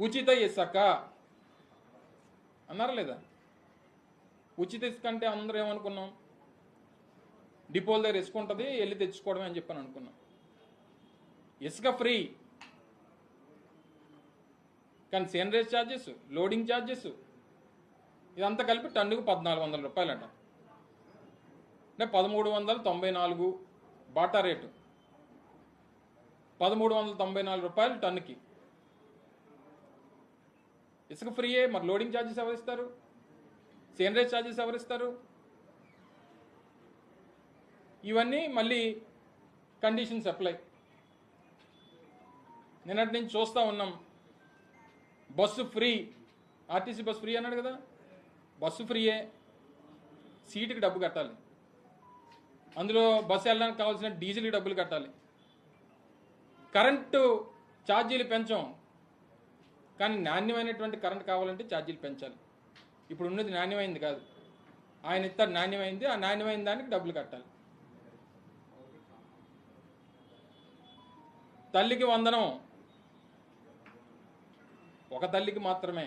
ఉచిత ఇసుక అన్నారా లేదా? ఉచిత ఇసుక అంటే అందరూ ఏమనుకున్నాం? డిపోల దగ్గర ఇసుక ఉంటుంది వెళ్ళి తెచ్చుకోవడమే అని చెప్పని అనుకున్నాం. ఇసుక ఫ్రీ. కానీ సేనరేజ్ ఛార్జెస్ లోడింగ్ ఛార్జెస్ ఇదంతా కలిపి టన్నుకు పద్నాలుగు వందల రూపాయలంట. అంటే పదమూడు వందల తొంభై నాలుగు బాటా రేటు. పదమూడు వందల తొంభై నాలుగు రూపాయలు టన్నుకి. ఇసుక ఫ్రీయే మరి లోడింగ్ ఛార్జెస్ ఎవరిస్తారు? సీనరేజ్ ఛార్జెస్ ఎవరిస్తారు? ఇవన్నీ మళ్ళీ కండిషన్స్ అప్లై నిన్నటి నుంచి చూస్తూ ఉన్నాం. Bus free. RTC bus free అన్నాడు కదా? బస్సు ఫ్రీయే. సీటుకి డబ్బు కట్టాలి. అందులో బస్సు వెళ్ళడానికి కావాల్సిన డీజిల్కి డబ్బులు కట్టాలి. కరెంటు ఛార్జీలు పెంచాం. కానీ నాణ్యమైనటువంటి కరెంట్ కావాలంటే ఛార్జీలు పెంచాలి. ఇప్పుడు ఉన్నది నాణ్యమైంది కాదు. ఆయన ఇస్తారు నాణ్యమైంది ఆ నాణ్యమైన దానికి డబ్బులు కట్టాలి. తల్లికి వందనం. ఒక తల్లికి మాత్రమే.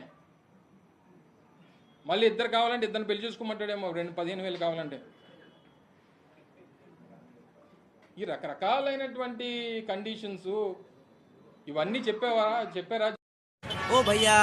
మళ్ళీ ఇద్దరు కావాలంటే ఇద్దరిని పెళ్ళి చూసుకోమంటాడేమో రెండు పదిహేను వేలు కావాలంటే. ఈ రకరకాలైనటువంటి కండిషన్స్ ఇవన్నీ చెప్పేవారా చెప్పారా ओ भैया।